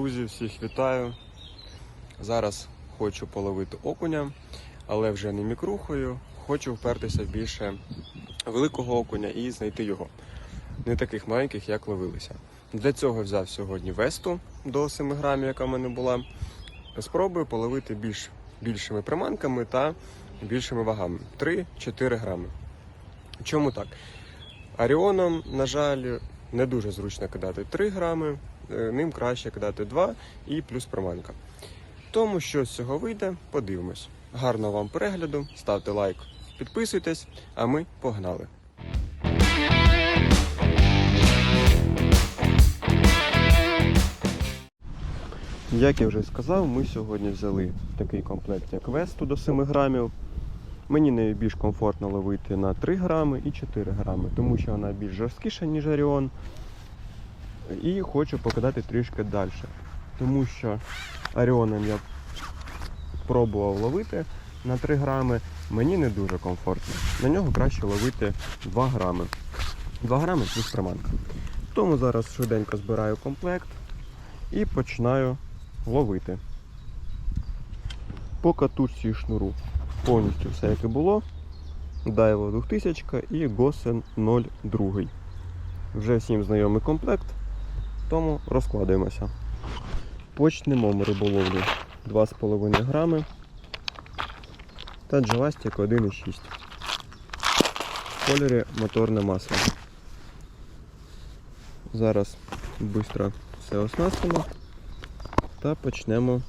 Друзі, всіх вітаю. Зараз хочу половити окуня, але вже не мікрухою. Хочу впертися більше великого окуня і знайти його. Не таких маленьких, як ловилися. Для цього взяв сьогодні весту до 7 грамів, яка в мене була. Спробую половити більш, більшими приманками та більшими вагами 3-4 грами. Чому так? Аріоном, на жаль, не дуже зручно кидати 3 грами, ним краще кидати 2 і плюс приманка. Тому що з цього вийде, подивимось. Гарного вам перегляду, ставте лайк, підписуйтесь, а ми погнали. Як я вже сказав, ми сьогодні взяли такий комплект, як Весту до 7 грамів. Мені найбільш комфортно ловити на 3 грами і 4 грами, тому що вона більш жорсткіша, ніж Оріон. І хочу покидати трішки далі. Тому що Оріоном я пробував ловити на 3 грами, мені не дуже комфортно. На нього краще ловити 2 грами. 2 грами плюс приманка. Тому зараз швиденько збираю комплект і починаю ловити. По катушці і шнуру повністю все як і було. Дайво 2000 і Госен 02. Вже всім знайомий комплект, тому розкладаємося. Почнемо ми риболовлю 2,5 грами та джавастик 1,6. В кольорі моторне масло. Зараз швидко все оснастимо та почнемо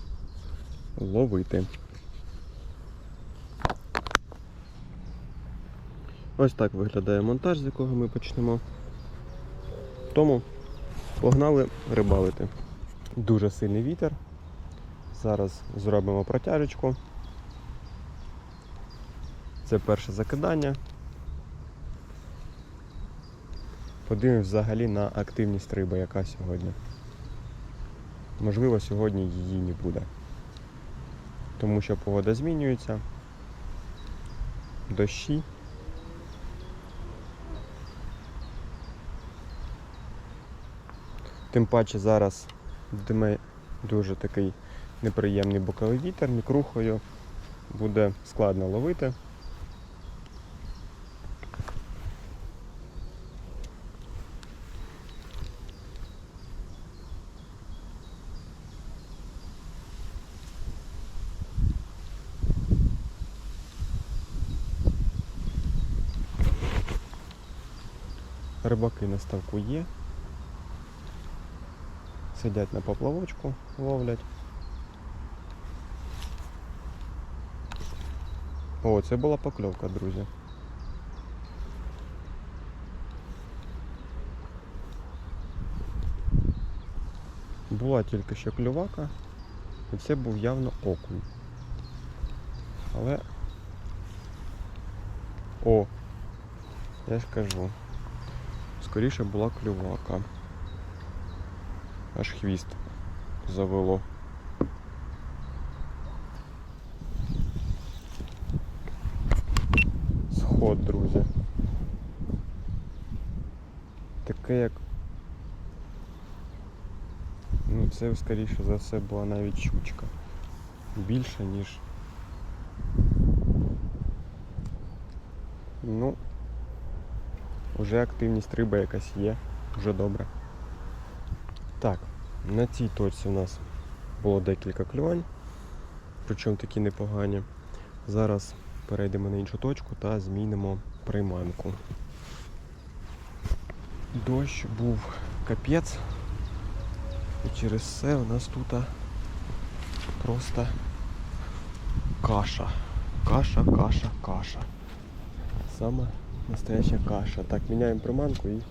ловити. Ось так виглядає монтаж, з якого ми почнемо. Тому погнали рибалити. Дуже сильний вітер. Зараз зробимо протяжечку. Це перше закидання. Подивимось взагалі на активність риби, яка сьогодні. Можливо, сьогодні її не буде. Тому що погода змінюється. Дощі. Тим паче зараз дме дуже такий неприємний боковий вітер, мікрухою буде складно ловити. Рибаки на ставку є. Сидять на поплавочку, ловлять. О, це була покльовка, друзі. Була тільки що клювака, і це був явно окунь. Але... О! Я ж кажу. Скоріше була клювака. Аж хвіст завело. Сход, друзі. Таке як. Ну, це скоріше за все була навіть щучка. Більше, ніж. Ну, вже активність риби якась є, вже добре. Так, на цій точці у нас було декілька клювань, причому такі непогані. Зараз перейдемо на іншу точку та змінимо приманку. Дощ був капець. І через це у нас тут просто каша. Каша, каша, каша. Саме настояща каша. Так, міняємо приманку і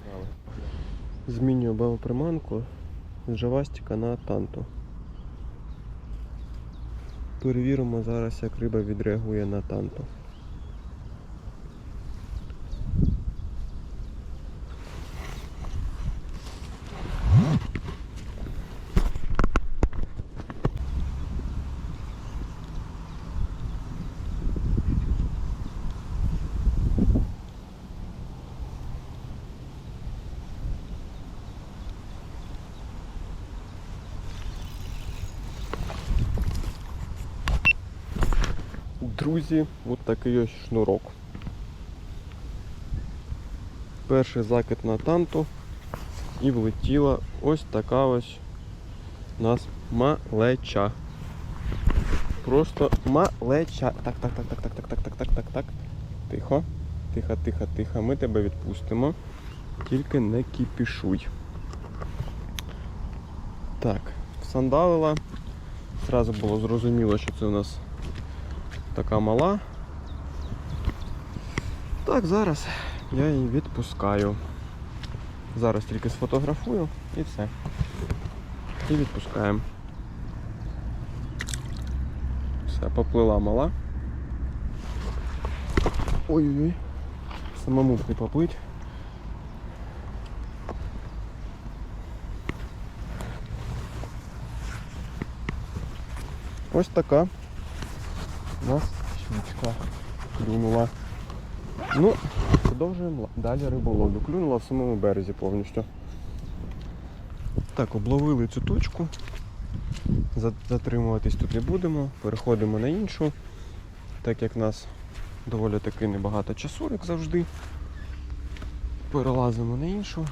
змінюємо приманку з на танту. Перевіримо зараз, як риба відреагує на танту. Друзі, от такий ось шнурок. Перший закид на танту і влетіла ось така ось у нас малеча. Просто малеча. Так, так, так, так, так, так, так, так, так, так, так. Тихо. Тихо, тихо, тихо. Ми тебе відпустимо. Тільки не кіпішуй. Так, сандалила. Зразу було зрозуміло, що це у нас така мала. Так, зараз я її відпускаю. Зараз тільки сфотографую і все. І відпускаємо. Все, поплила мала. Ой-ой-ой. Самому б не поплить. Ось така нас щучка клюнула. Ну, продовжуємо далі риболовлю. Клюнула в самому березі повністю. Так, обловили цю точку. Затримуватись тут не будемо. Переходимо на іншу. Так як в нас доволі таки небагато часу, як завжди. Перелазимо на іншу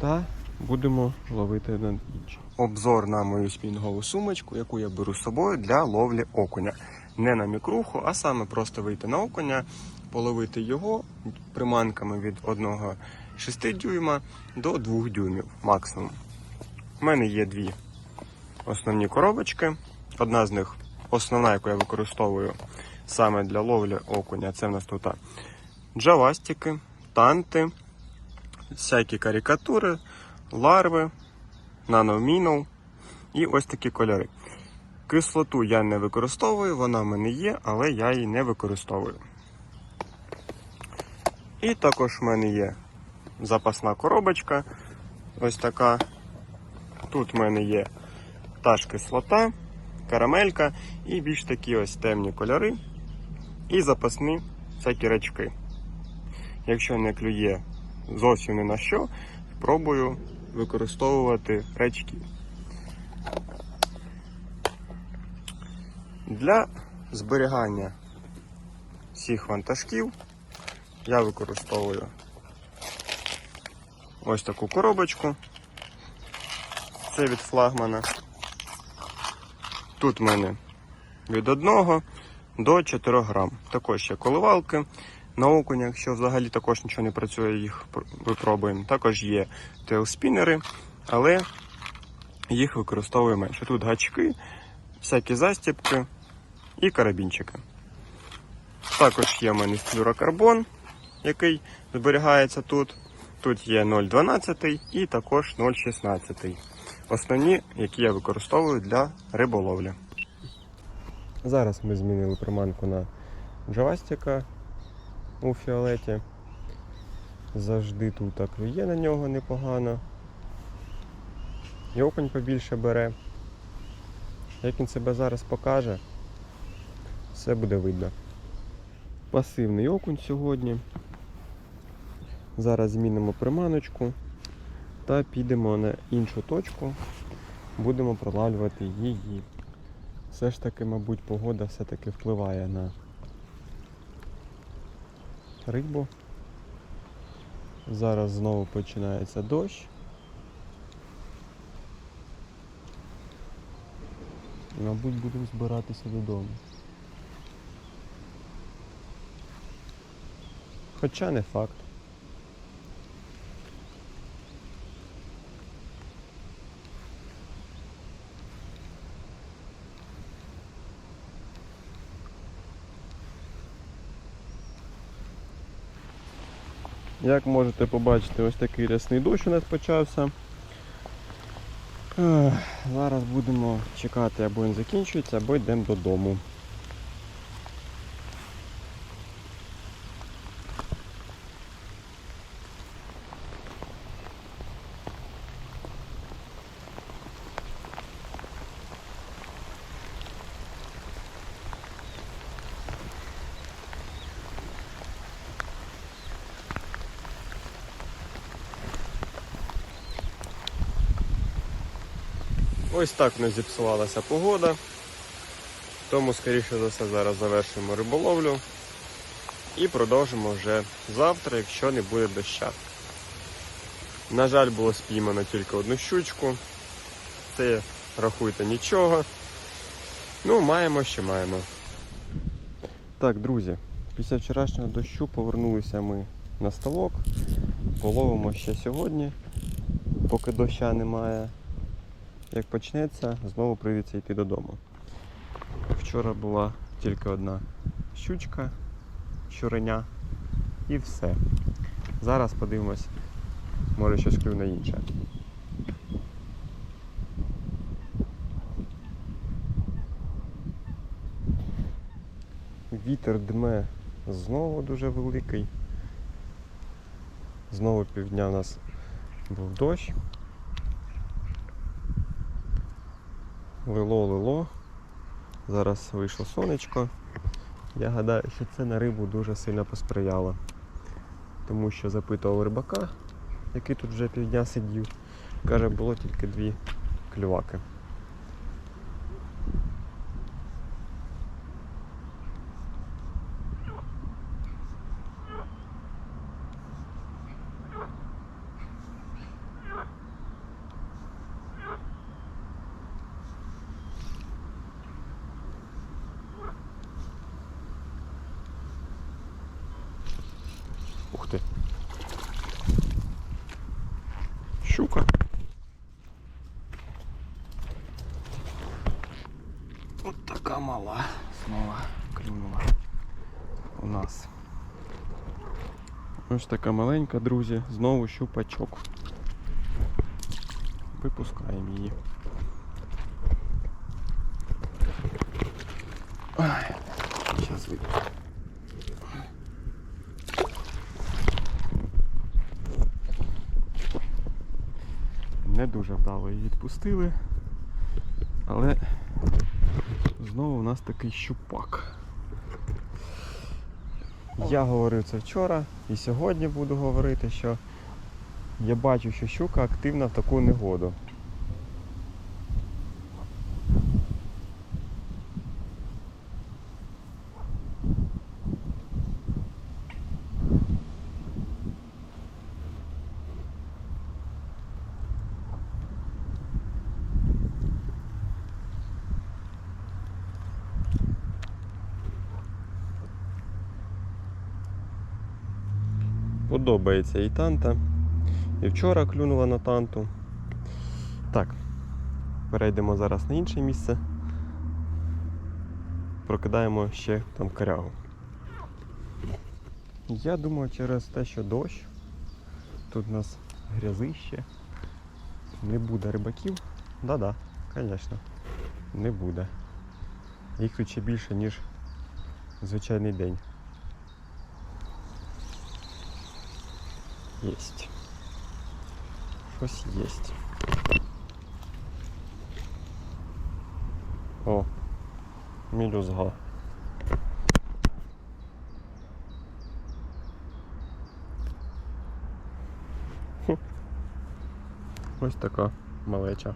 та будемо ловити на іншу. Обзор на мою спінгову сумочку, яку я беру з собою для ловлі окуня. Не на мікруху, а саме просто вийти на окуня, половити його приманками від 1,6 дюйма до 2 дюймів максимум. У мене є дві основні коробочки. Одна з них основна, яку я використовую саме для ловлі окуня. Це в нас тут джавастики, танти, всякі карикатури, ларви, наномінов і ось такі кольори. Кислоту я не використовую, вона в мене є, але я її не використовую. І також в мене є запасна коробочка. Ось така. Тут в мене є та ж кислота, карамелька і більш такі ось темні кольори. І запасні всякі речки. Якщо не клює зовсім ні на що, пробую використовувати речки. Для зберігання всіх вантажків я використовую ось таку коробочку. Це від флагмана. Тут в мене від 1 до 4 грам. Також є коливалки. На окуня, якщо взагалі також нічого не працює, їх випробуємо. Також є тейлспінери, але їх використовую менше. Тут гачки, всякі застібки і карабінчики. Також є в мене флюрокарбон, який зберігається тут. Тут є 0,12 і також 0,16. Основні, які я використовую для риболовлі. Зараз ми змінили приманку на джавастика у фіолеті. Завжди тут так є на нього непогано. І окунь побільше бере. Як він себе зараз покаже, все буде видно. Пасивний окунь сьогодні. Зараз змінимо приманочку та підемо на іншу точку, будемо пролавлювати її. Все ж таки, мабуть, погода все-таки впливає на рибу. Зараз знову починається дощ. Мабуть, будемо збиратися додому. Хоча не факт. Як можете побачити, ось такий рясний дощ у нас почався. Зараз будемо чекати, або він закінчується, або йдемо додому. Ось так в нас зіпсувалася погода. Тому, скоріше за все, зараз завершимо риболовлю і продовжимо вже завтра, якщо не буде доща. На жаль, було спіймано тільки одну щучку. Це рахуйте нічого. Ну, маємо, що маємо. Так, друзі, після вчорашнього дощу повернулися ми на ставок. Половимо ще сьогодні, поки доща немає. Як почнеться, знову прийдеться йти додому. Вчора була тільки одна щучка, щуреня і все. Зараз подивимось, може щось клюне інше. Вітер дме знову дуже великий. Знову півдня у нас був дощ. Лило, лило. Зараз вийшло сонечко. Я гадаю, що це на рибу дуже сильно посприяло. Тому що запитував рибака, який тут вже півдня сидів. Каже, було тільки дві клюваки. Ух ти. Щука. От така мала знову клюнула у нас. Ось така маленька, друзі, знову щупачок. Випускаємо її. Зараз випустимо. Не дуже вдало її відпустили. Але знову у нас такий щупак. Я говорив це вчора і сьогодні буду говорити, що я бачу, що щука активна в таку негоду. Подобається і танта. І вчора клюнула на танту. Так, перейдемо зараз на інше місце. Прокидаємо ще там корягу. Я думаю, через те, що дощ, тут у нас грязище, не буде рибаків. Да-да, звісно, не буде. Їх тут ще більше, ніж звичайний день. Есть. Щось есть. О, мілюзга. Ось така малеча.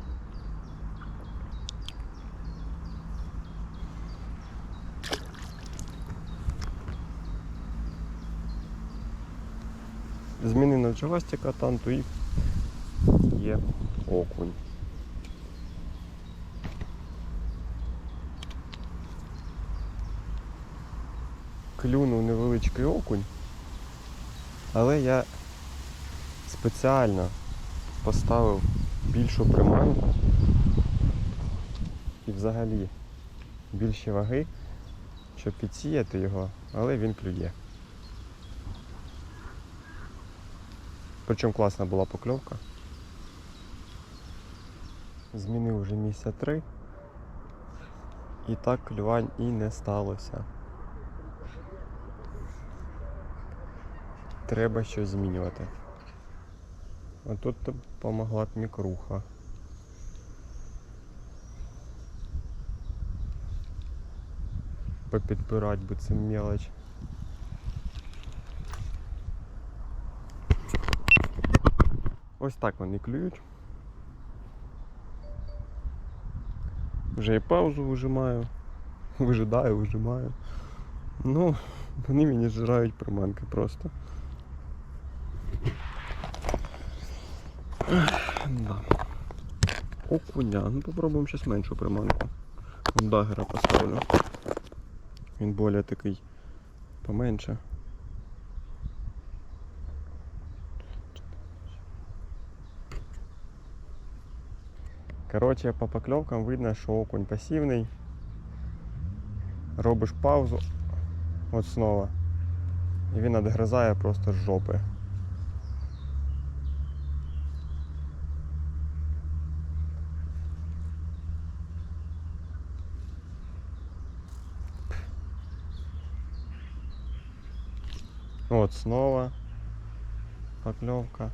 Змінено джавастика танту і є окунь. Клюнув невеличкий окунь, але я спеціально поставив більшу приманку і взагалі більші ваги, щоб підсіяти його, але він клює. Причому класна була покльовка. Змінив вже місця три. І так клювань і не сталося. Треба щось змінювати. А тут допомогла мікруха. Попідбирать би цим мелоч. Ось так вони клюють. Вже і паузу вижимаю. вижидаю, вижимаю. Ну, вони мені зжирають приманки просто. Да. Окуня. Ну попробуємо зараз меншу приманку. Дагера поставлю. Він більш такий поменше. Коротше, по покльовкам видно, що окунь пасивний. Робиш паузу, от знову. І він відгризає просто з жопи. От снова поклевка.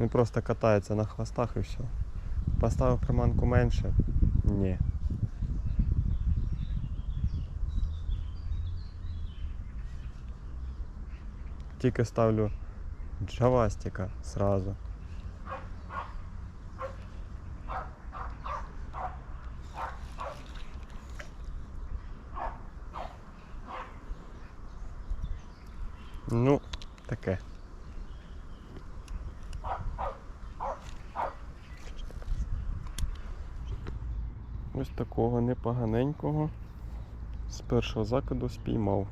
Він просто катається на хвостах і все. Поставив приманку менше? Ні. Тільки ставлю джавастика сразу. Ну, таке. Ось такого непоганенького з першого закиду спіймав.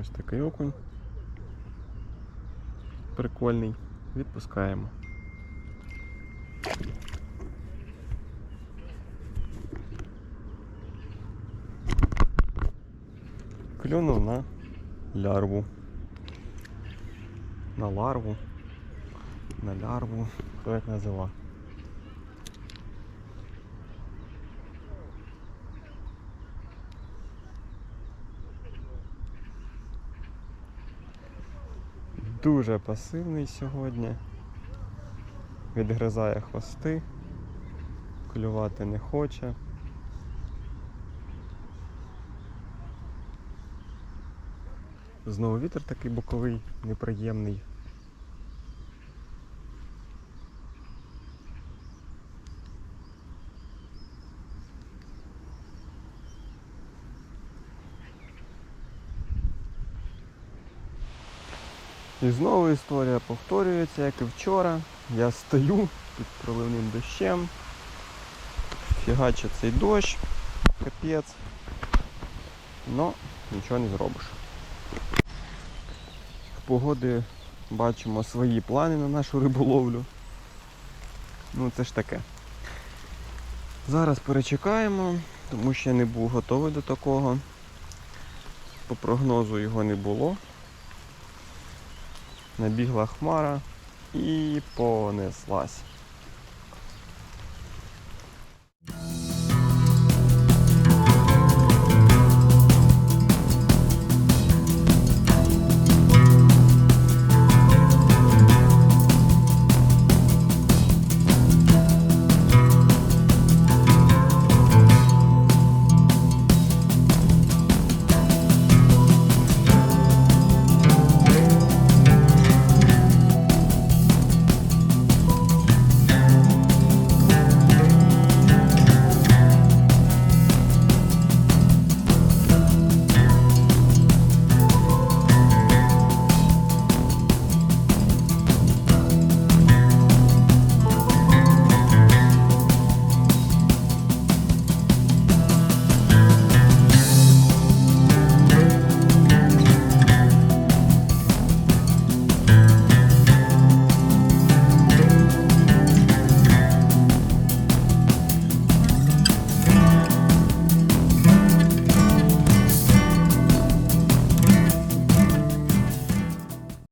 Ось такий окунь. Прикольний. Відпускаємо. Клюнув на лярву. На ларву. На лярву. Хто як назива. Дуже пасивний сьогодні. Відгризає хвости, клювати не хоче. Знову вітер такий боковий, неприємний. І знову історія повторюється, як і вчора. Я стою під проливним дощем. Фігачить цей дощ, капець. Но нічого не зробиш. В погоди бачимо свої плани на нашу риболовлю. Ну це ж таке. Зараз перечекаємо, тому що я не був готовий до такого. По прогнозу його не було. Набігла хмара і понеслась.